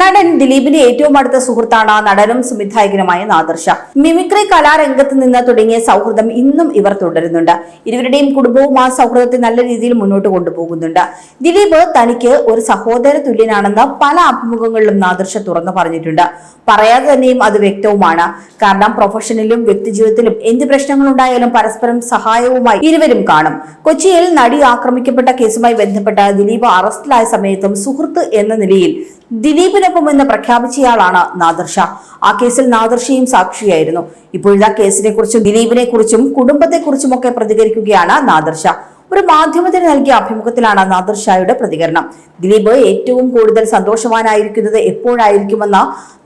നടൻ ദിലീപിന്റെ ഏറ്റവും അടുത്ത സുഹൃത്താണ് നടനും സംവിധായകനുമായ നാദർഷ. മിമിക്രി കലാരംഗത്ത് നിന്ന് തുടങ്ങിയ സൗഹൃദം ഇന്നും ഇവർ തുടരുന്നുണ്ട്. ഇരുവരുടെയും കുടുംബവും ആ സൗഹൃദത്തെ നല്ല രീതിയിൽ മുന്നോട്ട് കൊണ്ടുപോകുന്നുണ്ട്. ദിലീപ് തനിക്ക് ഒരു സഹോദര തുല്യനാണെന്ന് പല അഭിമുഖങ്ങളിലും നാദർഷ തുറന്നു പറഞ്ഞിട്ടുണ്ട്. പറയാതെ തന്നെയും അത് വ്യക്തവുമാണ്. കാരണം പ്രൊഫഷനിലും വ്യക്തിജീവിതത്തിലും എന്ത് പ്രശ്നങ്ങളുണ്ടായാലും പരസ്പരം സഹായവുമായി ഇരുവരും കാണും. കൊച്ചിയിൽ നടി ആക്രമിക്കപ്പെട്ട കേസുമായി ബന്ധപ്പെട്ട ദിലീപ് അറസ്റ്റിലായ സമയത്തും സുഹൃത്ത് എന്ന നിലയിൽ ദിലീപിനൊപ്പം എന്ന് പ്രഖ്യാപിച്ചയാളാണ് നാദർഷ. ആ കേസിൽ നാദർഷയും സാക്ഷിയായിരുന്നു. ഇപ്പോഴത്തെ കേസിനെ കുറിച്ചും ദിലീപിനെ കുറിച്ചും കുടുംബത്തെ കുറിച്ചുമൊക്കെ പ്രതികരിക്കുകയാണ് നാദർഷ. ഒരു മാധ്യമത്തിന് നൽകിയ അഭിമുഖത്തിലാണ് നാദർഷായുടെ പ്രതികരണം. ദിലീപ് ഏറ്റവും കൂടുതൽ സന്തോഷവാനായിരിക്കുന്നത് എപ്പോഴായിരിക്കുമെന്ന്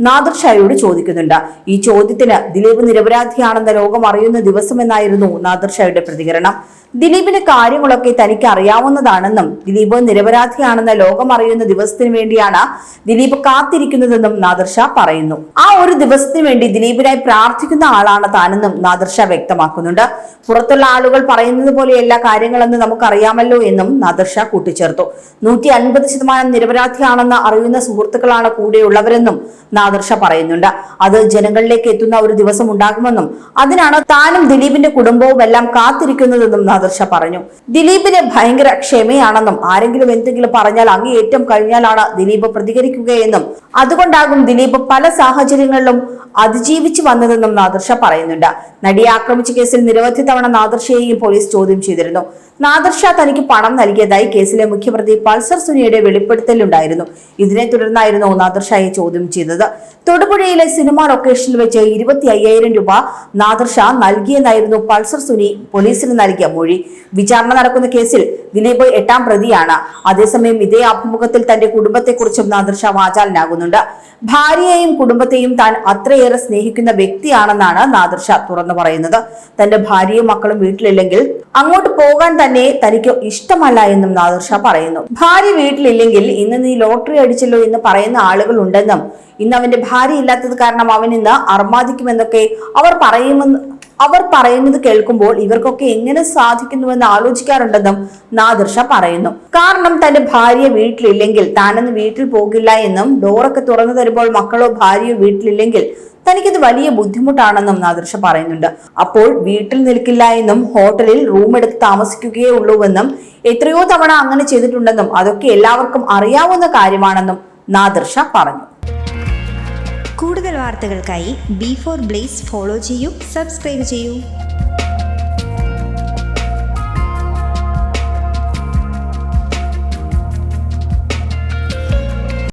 നാദർഷായോട് ചോദിക്കുന്നുണ്ട്. ഈ ചോദ്യത്തിന് ദിലീപ് നിരപരാധിയാണെന്ന ലോകം അറിയുന്ന ദിവസമെന്നായിരുന്നു നാദർഷായുടെ പ്രതികരണം. ദിലീപിന്റെ കാര്യങ്ങളൊക്കെ തനിക്ക് അറിയാവുന്നതാണെന്നും ദിലീപ് നിരപരാധിയാണെന്ന ലോകം അറിയുന്ന ദിവസത്തിന് വേണ്ടിയാണ് ദിലീപ് കാത്തിരിക്കുന്നതെന്നും നാദർഷ പറയുന്നു. ആ ഒരു ദിവസത്തിന് വേണ്ടി ദിലീപിനായി പ്രാർത്ഥിക്കുന്ന ആളാണ് താനെന്നും നാദർഷ വ്യക്തമാക്കുന്നുണ്ട്. പുറത്തുള്ള ആളുകൾ പറയുന്നത് പോലെയല്ല കാര്യങ്ങളെന്ന് നമുക്കറിയാമല്ലോ എന്നും നാദർഷ കൂട്ടിച്ചേർത്തു. നൂറ്റി അൻപത് ശതമാനം നിരപരാധിയാണെന്ന് അറിയുന്ന സുഹൃത്തുക്കളാണ് കൂടെയുള്ളവരെന്നും നാദർഷ പറയുന്നുണ്ട്. അത് ജനങ്ങളിലേക്ക് എത്തുന്ന ഒരു ദിവസം ഉണ്ടാകുമെന്നും അതിനാണ് താനും ദിലീപിന്റെ കുടുംബവും എല്ലാം കാത്തിരിക്കുന്നതെന്നും നാദർഷ പറഞ്ഞു. ദിലീപിന് ഭയങ്കര ക്ഷമയാണെന്നും ആരെങ്കിലും എന്തെങ്കിലും പറഞ്ഞാൽ അങ്ങേയറ്റം കഴിഞ്ഞാലാണ് ദിലീപ് പ്രതികരിക്കുകയെന്നും അതുകൊണ്ടാകും ദിലീപ് പല സാഹചര്യങ്ങളിലും അതിജീവിച്ചു വന്നതെന്നും നാദർഷ പറയുന്നുണ്ട്. നടിയെ ആക്രമിച്ച കേസിൽ നിരവധി തവണ നാദർഷയെയും പോലീസ് ചോദ്യം ചെയ്തിരുന്നു. നാദർഷ തനിക്ക് പണം നൽകിയതായി കേസിലെ മുഖ്യപ്രതി പൾസർ സുനിയുടെ വെളിപ്പെടുത്തലുണ്ടായിരുന്നു. ഇതിനെ തുടർന്നായിരുന്നു നാദർഷയെ ചോദ്യം ചെയ്തത്. തൊടുപുഴയിലെ സിനിമാ ലൊക്കേഷനിൽ വെച്ച് ഇരുപത്തി അയ്യായിരം രൂപ നാദർഷ നൽകിയെന്നായിരുന്നു പൾസർ സുനി പോലീസിന് നൽകിയ മൊഴി. വിചാരണ നടക്കുന്ന കേസിൽ ദിലീപ് എട്ടാം പ്രതിയാണ്. അതേസമയം ഇതേ അഭിമുഖത്തിൽ തന്റെ കുടുംബത്തെക്കുറിച്ചും നാദർഷ വാചാലനാകുന്നുണ്ട്. ഭാര്യയെയും കുടുംബത്തെയും താൻ അത്രയേറെ സ്നേഹിക്കുന്ന വ്യക്തിയാണെന്നാണ് നാദർഷ തുറന്നു പറയുന്നത്. തന്റെ ഭാര്യയും മക്കളും വീട്ടിലില്ലെങ്കിൽ അങ്ങോട്ട് പോകാൻ തന്നെ തനിക്ക് ഇഷ്ടമല്ല എന്നും നാദർഷ പറയുന്നു. ഭാര്യ വീട്ടിലില്ലെങ്കിൽ ഇന്ന് നീ ലോട്ടറി അടിച്ചല്ലോ എന്ന് പറയുന്ന ആളുകൾ ഉണ്ടെന്നും ഇന്ന് അവന്റെ ഭാര്യ ഇല്ലാത്തത് കാരണം അവൻ ഇന്ന് അർമാദിക്കുമെന്നൊക്കെ അവർ പറയുമെന്ന് അവർ പറയുന്നത് കേൾക്കുമ്പോൾ ഇവർക്കൊക്കെ എങ്ങനെ സാധിക്കുന്നുവെന്ന് ആലോചിക്കാറുണ്ടെന്നും നാദർഷ പറയുന്നു. കാരണം തന്റെ ഭാര്യ വീട്ടിലില്ലെങ്കിൽ താനൊന്ന് വീട്ടിൽ പോകില്ല എന്നും ഡോറൊക്കെ തുറന്നു തരുമ്പോൾ മക്കളോ ഭാര്യയോ വീട്ടിലില്ലെങ്കിൽ തനിക്കിത് വലിയ ബുദ്ധിമുട്ടാണെന്നും നാദൃശ പറയുന്നുണ്ട്. അപ്പോൾ വീട്ടിൽ നിൽക്കില്ല എന്നും ഹോട്ടലിൽ റൂം എടുത്ത് താമസിക്കുകയേ ഉള്ളൂവെന്നും എത്രയോ തവണ അങ്ങനെ ചെയ്തിട്ടുണ്ടെന്നും അതൊക്കെ എല്ലാവർക്കും അറിയാവുന്ന കാര്യമാണെന്നും നാദൃശ പറഞ്ഞു. കൂടുതൽ വാർത്തകൾക്കായി ബി ഫോർ ബ്ലേസ് ഫോളോ ചെയ്യൂ സബ്സ്ക്രൈബ് ചെയ്യൂ.